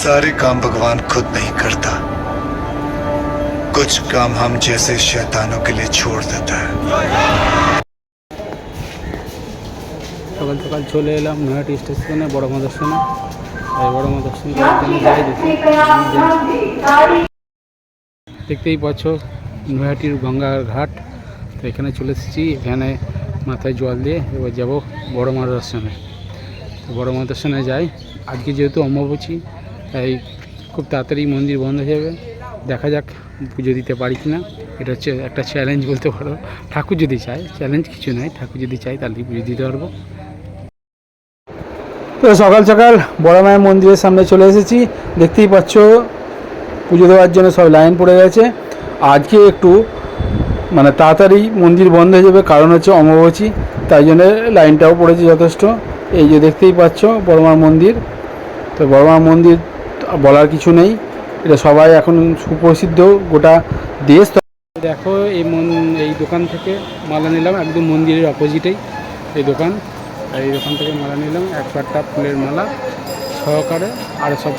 सारे काम भगवान खुद नहीं करता कुछ काम हम जैसे शैतानों के लिए छोड़ देता है সকাল সকাল চলে এলাম নয়াটি স্টেশনে বড় মা দর্শনে এই বড় মা দর্শন করার জন্য যাই দেখি দেখতেই পাচ্ছ নয়াটির গঙ্গার ঘাট তো এখানে চলে এসেছি এখানে মাথায় জল দিয়ে এবার যাব বড় মা দর্শনে তো বড় মা দর্শনে যাই আজকে যেহেতু অম্বুবাচী তাই খুব তাড়াতাড়ি মন্দির বন্ধ হয়ে যাবে। দেখা যাক পুজো দিতে পারি কি না এটা হচ্ছে একটা চ্যালেঞ্জ বলতে পারো। ঠাকুর যদি চায় চ্যালেঞ্জ কিছু নয় ঠাকুর যদি চায়, তাহলে পুজো দিতে পারব। তো সকাল সকাল বড় মায়ের মন্দিরের সামনে চলে এসেছি। দেখতেই পাচ্ছ, পুজো দেওয়ার জন্য সব লাইন পড়ে গেছে। আজকে একটু মানে তাড়াতাড়ি মন্দির বন্ধ হয়ে যাবে, কারণ হচ্ছে অমাবচী তাই জন্য লাইনটাও পড়েছে যথেষ্ট। এই যে দেখতেই পাচ্ছ বড়মার মন্দির। তো বড়মার মন্দির বলার কিছু নেই। এটা সবাই এখন সুপ্রসিদ্ধ গোটা দেশ। দেখো, এই মন, এই দোকান থেকে মালা নিলাম, একদম মন্দিরের অপোজিটেই এই দোকান। এই দোকান থেকে মালা নিলাম একশো একটা ফুলের মালা সহকারে, আর সব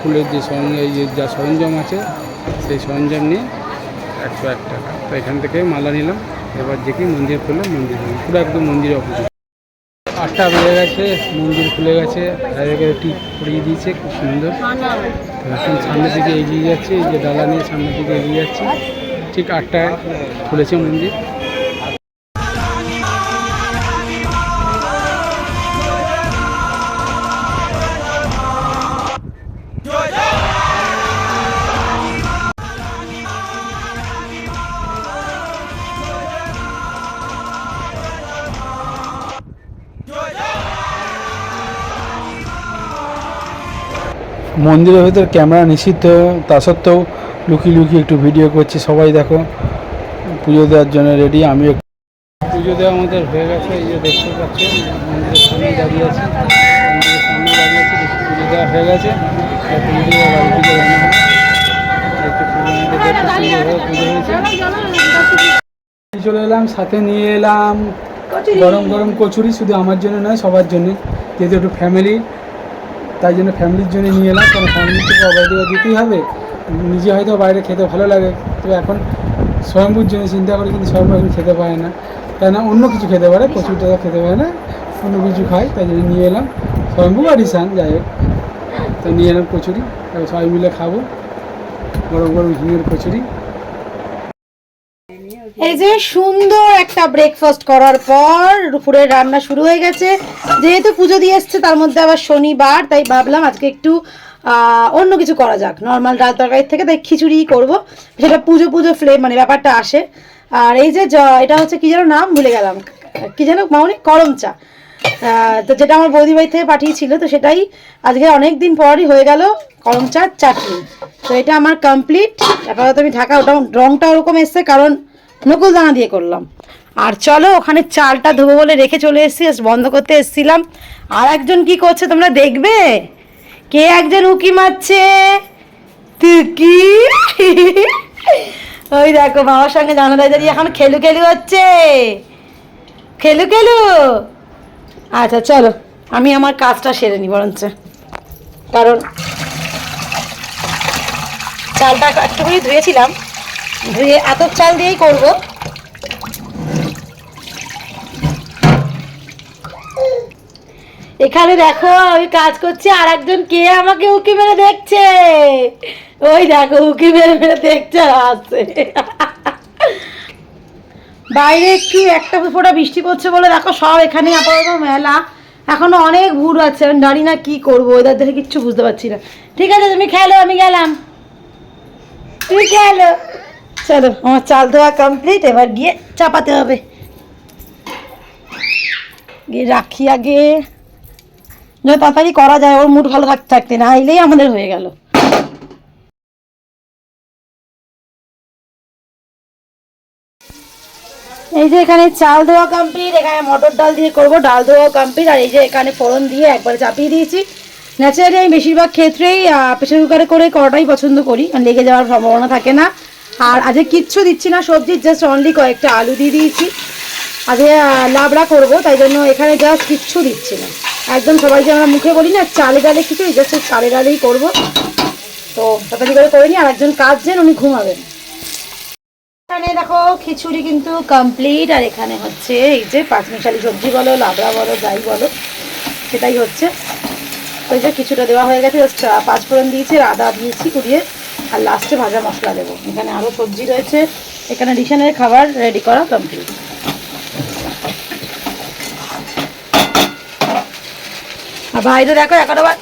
ফুলের যে সরঞ্জাম যে যা সরঞ্জাম আছে, সেই সরঞ্জাম নিয়ে একশো এক টাকা। তো এখান থেকে মালা নিলাম, এবার দেখি মন্দির খুলে মন্দির, পুরো একদম মন্দিরের অপোজিট। আটটা বেজে গেছে, মন্দির খুলে গেছে তাদেরকে টিপ পরিয়ে দিয়েছে, খুব সুন্দর। এখন সামনের দিকে এগিয়ে যাচ্ছে, এই যে নিয়ে সামনের দিকে এগিয়ে যাচ্ছে, ঠিক আটটায় খুলেছে মন্দির। মন্দিরের ভেতর ক্যামেরা নিষিদ্ধ তা সত্ত্বেও লুকিয়ে লুকিয়ে একটু ভিডিও করছি সবাই দেখো। পুজো দেওয়ার জন্য রেডি আমি একটু পুজো দেওয়া আমাদের হয়ে গেছে এই যে দেখতে পাচ্ছি মন্দিরের সামনে দাঁড়িয়ে আছে মন্দিরের সামনে দাঁড়িয়ে আছে পুজো দেওয়া হয়ে গেছে পুজো দিয়ে বাড়ি পুজো চলে এলাম সাথে নিয়ে এলাম গরম গরম কচুরি শুধু আমার জন্য নয় সবার জন্য যেহেতু একটু ফ্যামিলি তাই জন্য ফ্যামিলির জন্য নিয়ে এলাম। কারণ ফ্যামিলি থেকে অর্ডার দিতেই হবে। নিজে হয়তো বাইরে খেতে ভালো লাগে। তো এখন স্বয়ম্ভুর জন্য চিন্তা করে, কিন্তু স্বয়ম্ভু এখন খেতে পারে না। তাই না অন্য কিছু খেতে পারে প্রচুর টাকা খেতে পারে না, অন্য কিছু খায়, তাই জন্য নিয়ে এলাম। স্বয়ম্ভু আর ইসান যাই হোক। তো নিয়ে এলাম কচুরি সবাই মিলে খাব। গরম গরম হিঙের কচুরি। এই যে সুন্দর একটা ব্রেকফাস্ট করার পর দুপুরের রান্না শুরু হয়ে গেছে। যেহেতু পুজো দিয়ে এসছে, তার মধ্যে আবার শনিবার, তাই ভাবলাম আজকে একটু অন্য কিছু করা যাক। নর্মাল ডাল তরকারির থেকে তাই খিচুড়ি করব। সেটা পুজো পুজো ফ্লেম মানে ব্যাপারটা আসে। আর এই যে এটা হচ্ছে কি যেন নাম ভুলে গেলাম। কি যেন মামনি করম চা। তো যেটা আমার বৌদি বাড়ি থেকে পাঠিয়েছিল, তো সেটাই আজকে অনেক দিন পরই হয়ে গেল করম চার চাটনি। তো এটা আমার কমপ্লিট আপাতত আমি ঢাকা ওটা রংটা ওরকম এসছে, কারণ নকুল দানা দিয়ে করলাম। আর চলো, ওখানে চালটা ধোবো বলে রেখে চলে এসেছি বন্ধ করতে এসেছিলাম। আর একজন কি করছে তোমরা দেখবে? কে একজন উকি মারছে? তুই কি ওই দেখো, বাবার সঙ্গে জানালায় দাঁড়িয়ে এখন খেলু খেলু হচ্ছে। খেলু খেলু। আচ্ছা চলো, আমি আমার কাজটা সেরে নিই বরঞ্চ। কারণ চালটা একটুখানি ধুয়েছিলাম। ধুয়ে চাল দিয়েই করব। এখানে দেখো আমি কাজ করছি আর একজন কে আমাকে উকি মেরে দেখছে? ওই দেখো উকি মেরে মেরে দেখছে হাসছে বাইরে একটু একটা ফোঁটা বৃষ্টি পড়ছে বলে দেখো, সব এখানে আপাতত মেলা। এখনও অনেক ভুল আছে, আমি জানি না কি করব, ওদের দেখে কিচ্ছু বুঝতে পারছি না। ঠিক আছে, তুমি খেলো, আমি গেলাম। তুমি খেলো। চলো, আমার চাল ধোয়া কমপ্লিট এবার গিয়ে চাপাতে হবে। গিয়ে রাখি আগে। যত তাড়াতাড়ি করা যায়, ওর মুড ভালো থাকতে থাকতে না এলেই আমাদের হয়ে গেল। এই যে এখানে চাল ধোয়া কমপ্লিট এখানে মটর ডাল দিয়ে করব, ডাল ধোয়া কমপ্লিট আর এই যে এখানে ফোড়ন দিয়ে একবার চাপিয়ে দিয়েছি। ন্যাচারালি আমি বেশিরভাগ ক্ষেত্রেই প্রেশার কুকারে করে করাটাই পছন্দ করি, কারণ লেগে যাওয়ার সম্ভাবনা থাকে না। আর আজকে কিচ্ছু দিচ্ছি না সবজির জাস্ট অনলি কয়েকটা আলু দিয়ে দিয়েছি। আজকে লাবড়া করব, তাই জন্য এখানে জাস্ট কিচ্ছু দিচ্ছি না। একদম সবাই যে আমরা মুখে বলি না, চালে ডালে কিছু জাস্ট চালে ডালেই করব। তো তাড়াতাড়ি করে করে নিই আর একজন কাজছেন উনি ঘুমাবেন। এখানে দেখো, খিচুড়ি কিন্তু কমপ্লিট আর এখানে হচ্ছে এই যে পাঁচমিশালি সবজি বলো, লাবড়া বলো, যাই বলো, সেটাই হচ্ছে। ওই যে কিছুটা দেওয়া হয়ে গেছে জাস্ট পাঁচ ফোড়ন দিয়েছি আদা দিয়েছি কুড়িয়ে। আর লাস্টে ভাজা মশলা দেবো। এখানে আরও সবজি রয়েছে। এখানে ডিশনের খাবার রেডি করা কমপ্লিট আর বাইরে দেখো, এখন আবার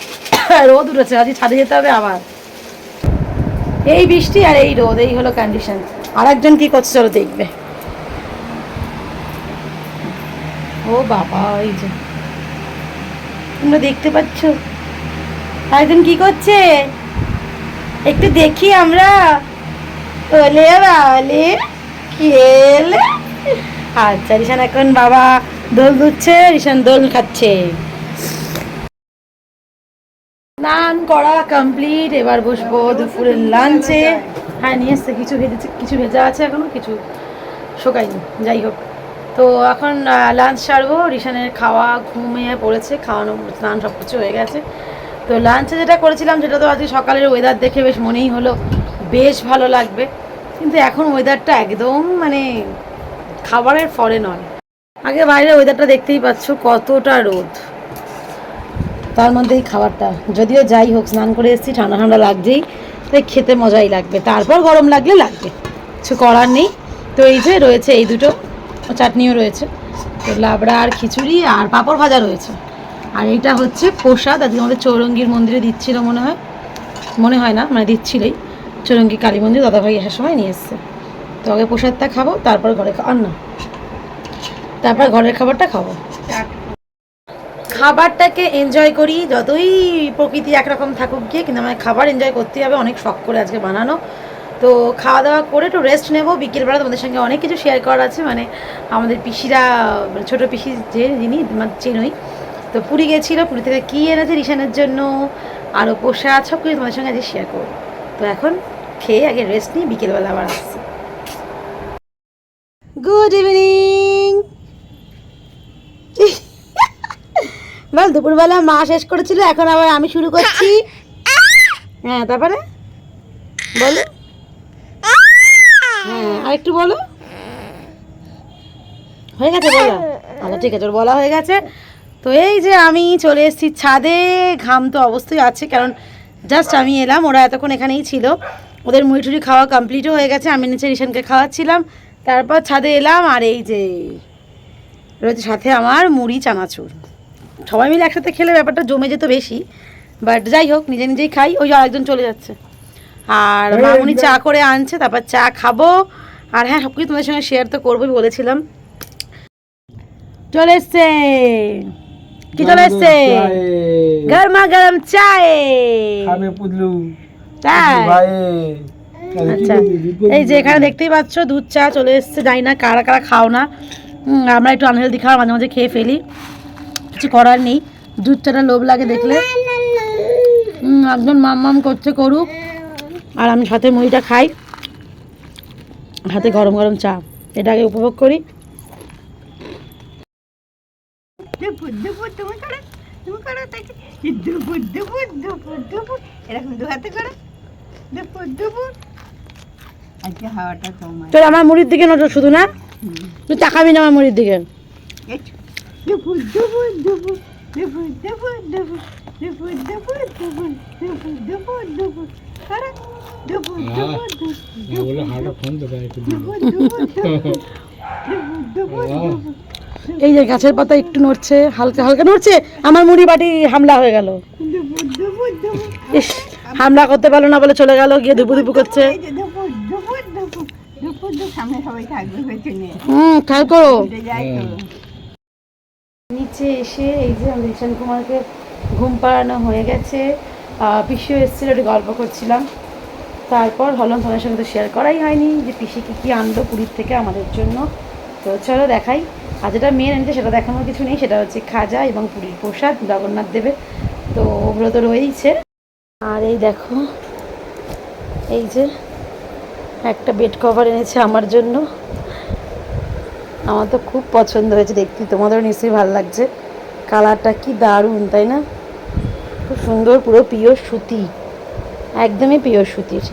রোদ উঠেছে। আজকে ছাদে যেতে হবে আবার। এই বৃষ্টি আর এই রোদ, এই হলো কন্ডিশন আর একজন কি করছে চলো দেখবে। ও বাবা, এই যে। তোমরা দেখতে পাচ্ছ? আরেকজন কি করছে? একটু দেখি আমরা। ওলে বালে খেলে আচ্ছা রিশান এখন বাবা দোল দুচ্ছে রিশান দোল খাচ্ছে। স্নান করা কমপ্লিট এবার বসবো দুপুরের লাঞ্চে হ্যাঁ নিয়ে এসছে, কিছু ভেজেছে, কিছু ভেজা আছে এখনও, কিছু শোকায়নি, যাই হোক। তো এখন লাঞ্চ সারবো, রিশানের খাওয়া ঘুমিয়ে পড়েছে, খাওয়ানো, স্নান সব কিছু হয়ে গেছে। তো লাঞ্চে যেটা করেছিলাম সেটা তো আজকে সকালের ওয়েদার দেখে বেশ মনেই হলো। বেশ ভালো লাগবে। কিন্তু এখন ওয়েদারটা একদম মানে খাবারের ফলে নয়। আগে বাইরে ওয়েদারটা দেখতেই পাচ্ছ, কতটা রোদ। তার মধ্যেই খাবারটা। যদিও যাই হোক, স্নান করে এসেছি, ঠান্ডা ঠান্ডা লাগছেই তাই খেতে মজাই লাগবে। তারপর গরম লাগলে লাগবে। কিছু করার নেই। তো এই যে রয়েছে এই দুটো, চাটনিও রয়েছে। তো লাবড়া আর খিচুড়ি আর পাঁপড় ভাজা রয়েছে। আর এটা হচ্ছে প্রসাদ, আজকে আমাদের চৌরঙ্গীর মন্দিরে দিচ্ছিল মনে হয়। মনে হয় না মানে দিচ্ছিলই। চৌরঙ্গী কালী মন্দির, দাদাভাই আসার সময় নিয়ে এসছে। তো আগে প্রসাদটা খাব, তারপর ঘরে আর না। তারপর ঘরের খাবারটা খাব। খাবারটাকে এনজয় করি, যতই প্রকৃতি একরকম থাকুক গিয়ে, কিন্তু আমায় খাবার এনজয় করতেই হবে, অনেক শখ করে আজকে বানানো। তো খাওয়া দাওয়া করে একটু রেস্ট নেব, বিকেলবেলা তোমাদের সঙ্গে অনেক কিছু শেয়ার করার আছে মানে আমাদের পিসিরা মানে ছোটো পিসি যে, যিনি মানে চেনই। তো পুরী গেছিল পুরী থেকে কী এনেছে রিশানের জন্য আরও প্রসাদ সব কিছু তোমাদের সঙ্গে আজকে শেয়ার করব। তো এখন খেয়ে আগে রেস্ট নিই বিকেলবেলা আবার আসছি। গুড ইভিনিং বল, দুপুরবেলা মা শেষ করেছিল, এখন আবার আমি শুরু করছি। হ্যাঁ তারপরে? বলো। হ্যাঁ আরেকটু বলো। হয়ে গেছে, বলা। আচ্ছা ঠিক আছে বলা হয়ে গেছে। তো এই যে আমি চলে এসেছি ছাদে ঘাম তো অবশ্যই আছে কারণ জাস্ট আমি এলাম ওরা এতক্ষণ এখানেই ছিল। ওদের মুড়ি খাওয়া কমপ্লিটও হয়ে গেছে আমি নিচে রিশানকে খাওয়াচ্ছিলাম। তারপর ছাদে এলাম আর এই যে রয়েছে সাথে আমার মুড়ি চানাচুর। সবাই মিলে একসাথে খেলে ব্যাপারটা জমে যেত বেশি বাট যাই হোক নিজে নিজেই খাই ওই আরেকজন চলে যাচ্ছে। আর মামুনি চা করে আনছে তারপর চা খাব। আর হ্যাঁ সব কিছু তোমাদের সঙ্গে শেয়ার তো করবোই বলেছিলাম। চলে এসছে! কি চলে এসছে? গরমা গরম চায়। খাবে পুদলু তাই ভাই আচ্ছা। এই যে এখানে দেখতেই পাচ্ছ দুধ চা চলে এসছে। জানি না কারা কারা খাও না। আমরা একটু আনহেলদি খাওয়া মাঝে মাঝে খেয়ে ফেলি। কিছু করার নেই। দুধ চাটা লোভ লাগে দেখলে। একজন মাম মাম করছে করুক। আর আমি সাথে মুড়িটা খাই। হাতে গরম গরম চা। এটাকে উপভোগ করি। দুপুর দুপুর তুমি করো তুমি করো তাকে দুপুর দুপুর দুপুর দুপুর এরকম দু হাতে করো দুপুর দুপুর আজকে হাওয়াটা তোমার তোর আমার মুড়ির দিকে নজর শুধু না তুই তাকাবি না আমার মুড়ির দিকে দুপুর দুপুর দুপুর দুপুর দুপুর দুপুর দুপুর দুপুর দুপুর দুপুর দুপুর দুপুর করো দুপুর দুপুর দুপুর একটু দুপুর দুপুর দুপুর দুপুর দুপুর এই যে গাছের পাতা একটু নড়ছে, হালকা হালকা নড়ছে, আমার মুড়ি বাটি হামলা হয়ে গেল। হামলা করতে পারল না বলে চলে গেল, গিয়ে দুপু দুপু করছে। হুম নিচে এসে এই যে রিশান কুমারকে ঘুম পাড়ানো হয়ে গেছে। পিসিও এসেছিল, একটু গল্প করছিলাম। তারপর হলাম তোমাদের সঙ্গে তো শেয়ার করাই হয়নি যে পিসি কী কী আনলো পুরীর থেকে আমাদের জন্য। তো চলো দেখাই। আর যেটা মেন এনেছে সেটা দেখানোর কিছু নেই, সেটা হচ্ছে খাজা এবং পুরীর প্রসাদ, জগন্নাথ দেবের। তো ওগুলো তো রয়েইছে। আর এই দেখো, এই যে একটা বেড কভার এনেছে আমার জন্য। আমার তো খুব পছন্দ হয়েছে দেখতে, তোমাদেরও নিশ্চয়ই ভালো লাগছে। কালারটা কি দারুণ, তাই না? খুব সুন্দর, পুরো পিওর সুতি, একদমই পিওর সুতির।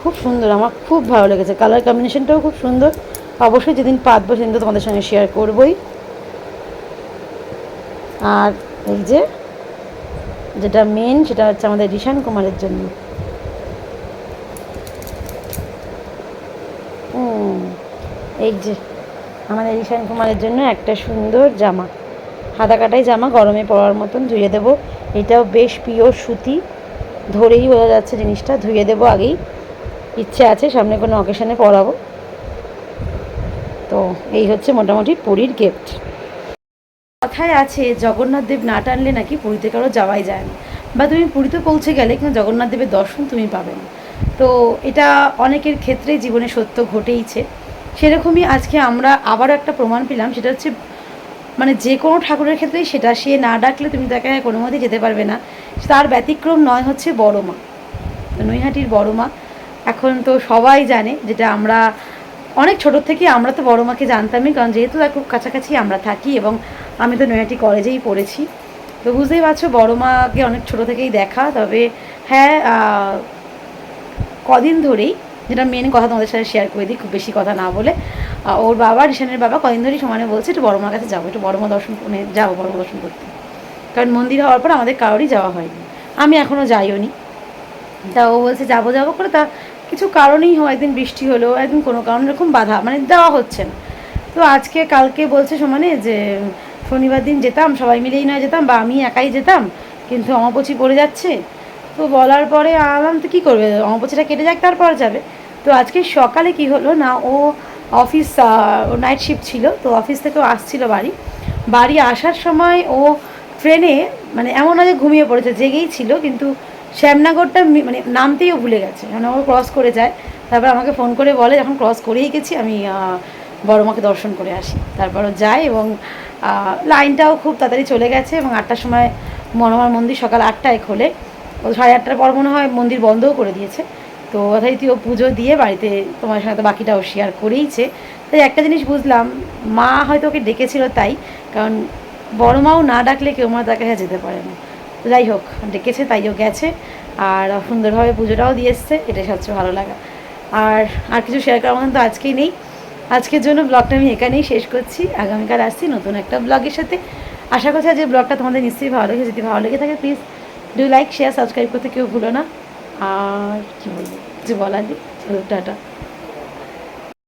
খুব সুন্দর, আমার খুব ভালো লেগেছে। কালার কম্বিনেশনটাও খুব সুন্দর। অবশ্যই যেদিন পাতবো সেদিন তো তোমাদের সঙ্গে শেয়ার করবই। আর এই যে, যেটা মেন সেটা হচ্ছে আমাদের রিশান কুমারের জন্য। এই যে, আমাদের ঈশান কুমারের জন্য একটা সুন্দর জামা। হাতা কাটাই জামা, গরমে পরার মতন ধুয়ে দেবো। এটাও বেশ পিওর সুতি। ধরেই বোঝা যাচ্ছে জিনিসটা, ধুয়ে দেবো আগেই। ইচ্ছে আছে, সামনে কোনো অকেশনে পরাবো। তো এই হচ্ছে মোটামুটি পুরীর গিফট কথায় আছে, জগন্নাথ দেব না টানলে নাকি পুরীতে কারও যাওয়াই যায় না। বা তুমি পুরীতে পৌঁছে গেলে কিন্তু জগন্নাথ দেবের দর্শন তুমি পাবে না। তো এটা অনেকের ক্ষেত্রে জীবনে সত্য ঘটেইছে। সেরকমই আজকে আমরা আবারও একটা প্রমাণ পেলাম, সেটা হচ্ছে মানে যে কোনো ঠাকুরের ক্ষেত্রেই সেটা, সে না ডাকলে তুমি তাকে কোনো মতেই যেতে পারবে না। তার ব্যতিক্রম নয় হচ্ছে বড় মা। তো নৈহাটির বড়মা এখন তো সবাই জানে যেটা আমরা অনেক ছোটোর থেকে আমরা তো বড় মাকে জানতামই, কারণ যেহেতু তার খুব কাছাকাছি আমরা থাকি এবং আমি তো নৈহাটি কলেজেই পড়েছি। তো বুঝতেই পারছ, বড় মাকে অনেক ছোটো থেকেই দেখা। তবে হ্যাঁ কদিন ধরেই যেটা মেন কথা তোমাদের সাথে শেয়ার করে দিই, খুব বেশি কথা না বলে ওর বাবা, রিশানের বাবা কদিন ধরেই সমানে বলছে, একটু বড় মার কাছে যাব, একটু বড় মা দর্শন মানে যাব বড় দর্শন করতে। কারণ মন্দির হওয়ার পর আমাদের কারোরই যাওয়া হয়নি। আমি এখনও যাইও নি তা ও বলছে, যাব যাব করে। তা কিছু কারণেই হয় একদিন বৃষ্টি হলো একদিন কোনো কারণ, এরকম বাধা মানে দেওয়া হচ্ছে না। তো আজকে, কালকে বলছে সমানে যে, শনিবার দিন যেতাম, সবাই মিলেই নয় যেতাম, বা আমি একাই যেতাম, কিন্তু অমাপচি পড়ে যাচ্ছে। তো বলার পরে আলাম, তো কী করবে? অমাপচিটা কেটে যাক, তারপর যাবে। তো আজকে সকালে কি হলো না, ও অফিস নাইট শিফট ছিল, তো অফিস থেকেও আসছিল বাড়ি। বাড়ি আসার সময় ও ট্রেনে মানে এমন না যে ঘুমিয়ে পড়েছে, জেগেই ছিল, কিন্তু শ্যামনগরটা মানে নামতেই ও ভুলে গেছে। মানে ও ক্রস করে যায়। তারপর আমাকে ফোন করে বলে, যখন ক্রস করেই গেছি, আমি বড় মাকে দর্শন করে আসি। তারপরও যায় এবং লাইনটাও খুব তাড়াতাড়ি চলে গেছে এবং আটটার সময় মনোহর মন্দির সকাল আটটায় খোলে। ও সাড়ে আটটার পর মনে হয় মন্দির বন্ধও করে দিয়েছে। তো যথারীতি ও পুজো দিয়ে বাড়িতে তোমার সঙ্গে তো বাকিটাও শেয়ার করেইছে। তাই একটা জিনিস বুঝলাম, মা হয়তো ওকে ডেকেছিল তাই, কারণ বড় মাও না ডাকলে কেউ মা তার কাছে যেতে পারে না। যাই হোক, ডেকেছে তাইও গেছে। আর সুন্দরভাবে পুজোটাও দিয়ে এসছে, এটাই সবচেয়ে ভালো লাগা। আর আর কিছু শেয়ার করার মতন তো আজকেই নেই। আজকের জন্য ব্লগটা আমি এখানেই শেষ করছি। আগামীকাল আসছি নতুন একটা ব্লগের সাথে। আশা করছি যে ব্লগটা তোমাদের নিশ্চয়ই ভালো লেগে যদি ভালো লেগে থাকে please do like share subscribe করতে কেউ ভুলো না। আর কী বলব? কিছু বলার নেই। টাটা।